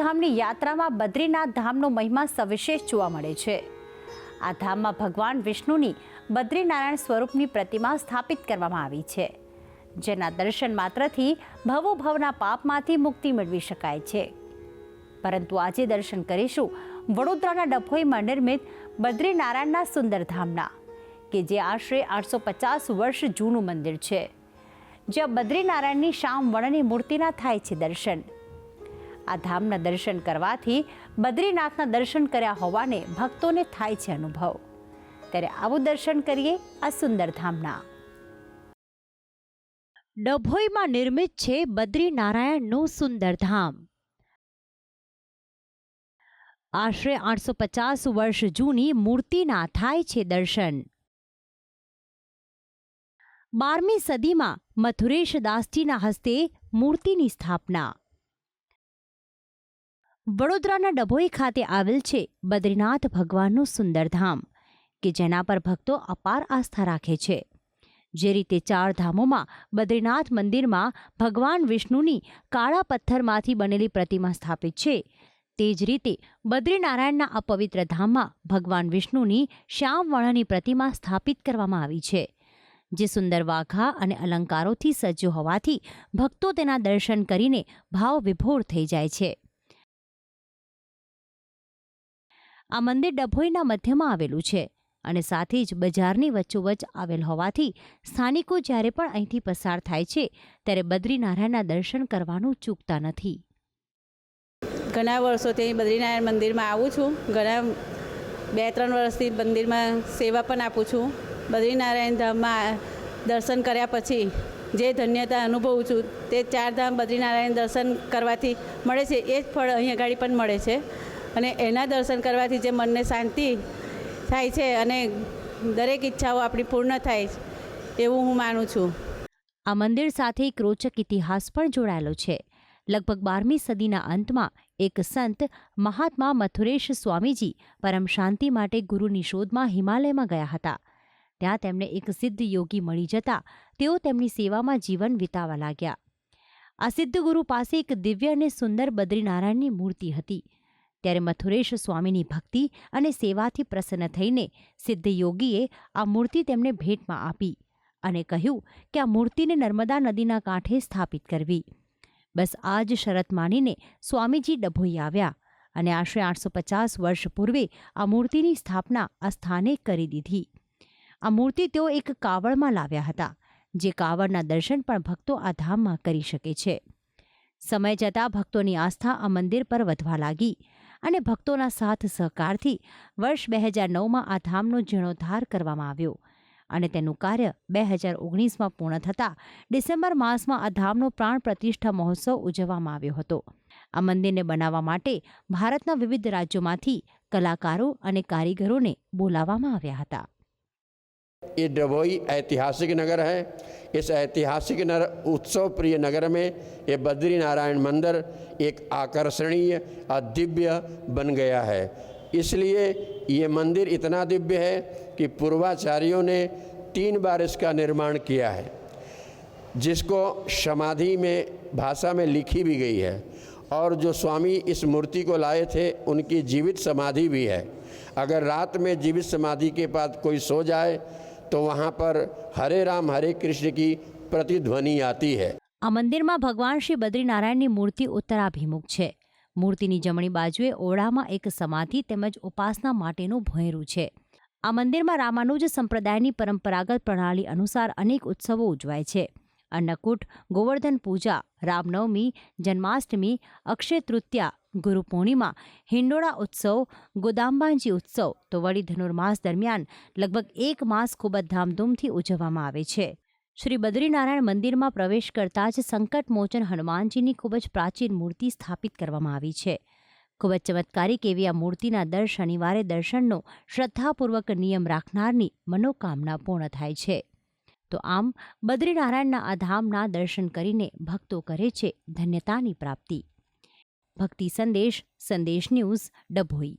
ધામની યાત્રામાં બદ્રીનાથ ધામનો મહિમા સવિશેષ જોવા મળે છે. આ ધામમાં ભગવાન વિષ્ણુની બદ્રીનારાયણ સ્વરૂપની પ્રતિમા સ્થાપિત કરવામાં આવી છે, જેના દર્શન માત્રથી ભવોભવના પાપમાંથી મુક્તિ મેળવી શકાય છે. પરંતુ આજે દર્શન કરીશું વડોદરાના ડભોઈમાં નિર્મિત બદ્રીનારાયણના સુંદર ધામના, કે જે આશરે આઠસો પચાસ વર્ષ જૂનું મંદિર છે. જ્યાં બદ્રીનારાયણની શ્યામ વણની મૂર્તિના થાય છે દર્શન. આ ધામના દર્શન કરવાથી બદ્રીનાથના દર્શન કર્યા હોવાને ભક્તોને થાય છે અનુભવ. ત્યારે આવું દર્શન કરીએ આ સુંદર ધામના. ડભોઈમાં નિર્મિત છે બદ્રીનારાયણનું સુંદર ધામ. આશરે આઠસો પચાસ વર્ષ જૂની મૂર્તિના થાય છે દર્શન. બારમી સદીમાં મથુરેશ દાસજીના હસ્તે મૂર્તિની સ્થાપના. વડોદરાના ડભોઈ ખાતે આવેલ છે બદ્રીનાથ ભગવાનનું સુંદર ધામ કે જેના પર ભક્તો અપાર આસ્થા રાખે છે. જે રીતે ચાર ધામોમાં બદ્રીનાથ મંદિરમાં ભગવાન વિષ્ણુની કાળા પથ્થરમાંથી બનેલી પ્રતિમા સ્થાપિત છે, તે જ રીતે બદ્રીનારાયણના આ પવિત્ર ધામમાં ભગવાન વિષ્ણુની શ્યામ પ્રતિમા સ્થાપિત કરવામાં આવી છે, જે સુંદર વાઘા અને અલંકારોથી સજ્જ હોવાથી ભક્તો તેના દર્શન કરીને ભાવ વિભોર થઈ જાય છે. આ મંદિર ડભોઈના મધ્યમાં આવેલું છે અને સાથે જ બજારની વચ્ચોવચ્ચ આવેલ હોવાથી સ્થાનિકો જ્યારે પણ અહીંથી પસાર થાય છે, ત્યારે બદ્રીનારાયણના દર્શન કરવાનું ચૂકતા નથી. ઘણા વર્ષોથી બદ્રીનારાયણ મંદિરમાં આવું છું. ઘણા બે, ત્રણ વર્ષથી મંદિરમાં સેવા પણ આપું છું. બદ્રીનારાયણ ધામમાં દર્શન કર્યા પછી જે ધન્યતા અનુભવું છું, તે ચાર ધામ બદ્રીનારાયણ દર્શન કરવાથી મળે છે. એ જ ફળ અહીં આગળ પણ મળે છે. અને એના દર્શન કરવાથી જે મનને શાંતિ થાય છે અને દરેક ઈચ્છાઓ આપણી પૂર્ણ થાય એવું હું માનું છું. આ મંદિર સાથે એક રોચક ઇતિહાસ પણ જોડાયેલો છે. લગભગ બારમી સદીના અંતમાં એક સંત મહાત્મા મથુરેશ સ્વામીજી પરમ શાંતિ માટે ગુરુની શોધમાં હિમાલયમાં ગયા હતા. ત્યાં તેમને એક સિદ્ધ યોગી મળી જતા તેઓ તેમની સેવામાં જીવન વિતાવા લાગ્યા. આ સિદ્ધ ગુરુ પાસે એક દિવ્ય અને સુંદર બદ્રીનારાયણની મૂર્તિ હતી. ત્યારે મથુરેશ સ્વામીની ભક્તિ અને સેવાથી પ્રસન્ન થઈને સિદ્ધ યોગીએ આ મૂર્તિ તેમને ભેટમાં આપી અને કહ્યું કે આ મૂર્તિને નર્મદા નદીના કાંઠે સ્થાપિત કરવી. બસ આ જ શરત માનીને સ્વામીજી ડભોઈ આવ્યા અને આશરે આઠસો પચાસ વર્ષ પૂર્વે આ મૂર્તિની સ્થાપના આ સ્થાને કરી દીધી. આ મૂર્તિ તેઓ એક કાવડમાં લાવ્યા હતા, જે કાવડના દર્શન પણ ભક્તો આ ધામમાં કરી શકે છે. સમય જતાં ભક્તોની આસ્થા આ મંદિર પર વધવા લાગી અને ભક્તોના સાથ સહકારથી વર્ષ બે હજાર નવમાં આ ધામનો જીર્ણોદ્ધાર કરવામાં આવ્યો. અને તેનું કાર્ય બે હજાર ઓગણીસમાં પૂર્ણ થતાં ડિસેમ્બર માસમાં આ ધામનો પ્રાણ પ્રતિષ્ઠા મહોત્સવ ઉજવવામાં આવ્યો હતો. આ મંદિરને બનાવવા માટે ભારતના વિવિધ રાજ્યોમાંથી કલાકારો અને કારીગરોને બોલાવવામાં આવ્યા હતા. ये डभोई ऐतिहासिक नगर है। इस ऐतिहासिक नगर उत्सव प्रिय नगर में ये बद्री नारायण मंदिर एक आकर्षणीय और दिव्य बन गया है। इसलिए ये मंदिर इतना दिव्य है कि पूर्वाचार्यों ने तीन बार इसका निर्माण किया है, जिसको समाधि में, भाषा में लिखी भी गई है। और जो स्वामी इस मूर्ति को लाए थे, उनकी जीवित समाधि भी है। अगर रात में जीवित समाधि के पास कोई सो जाए तो वहाँ पर हरे राम हरे कृष्ण की प्रतिध्वनि आती है આ મંદિરમાં ભગવાન શ્રી બદ્રીનારાયણની મૂર્તિ ઉત્તરાભિમુખ છે મૂર્તિની જમણી બાજુએ ઓરડામાં એક સમાધિ તેમજ ઉપાસના માટેનું ભોંયરું છે આ મંદિરમાં રામાનુજ સંપ્રદાયની પરંપરાગત પ્રણાલી અનુસાર અનેક ઉત્સવો ઉજવાય છે અન્નકૂટ ગોવર્ધન પૂજા રામનવમી જન્માષ્ટમી અક્ષય તૃતીયા ગુરુ પૂર્ણિમા, હિંડોળા ઉત્સવ ગોદાંબાંજી ઉત્સવ તો વળી ધનુર્માસ દરમિયાન લગભગ એક માસ ખૂબ જ ધામધૂમથી ઉજવવામાં આવે છે. શ્રી બદ્રીનારાયણ મંદિરમાં પ્રવેશ કરતાં જ સંકટમોચન હનુમાનજીની ખૂબ જ પ્રાચીન મૂર્તિ સ્થાપિત કરવામાં આવી છે. ખૂબ જ ચમત્કારિક એવી આ મૂર્તિના દર શનિવારે દર્શનનો શ્રદ્ધાપૂર્વક નિયમ રાખનારની મનોકામના પૂર્ણ થાય છે. તો આમ બદ્રીનારાયણના આ ધામના દર્શન કરીને ભક્તો કરે છે ધન્યતાની પ્રાપ્તિ. ભક્તિ સંદેશ સંદેશ ન્યૂઝ ડભોઈ.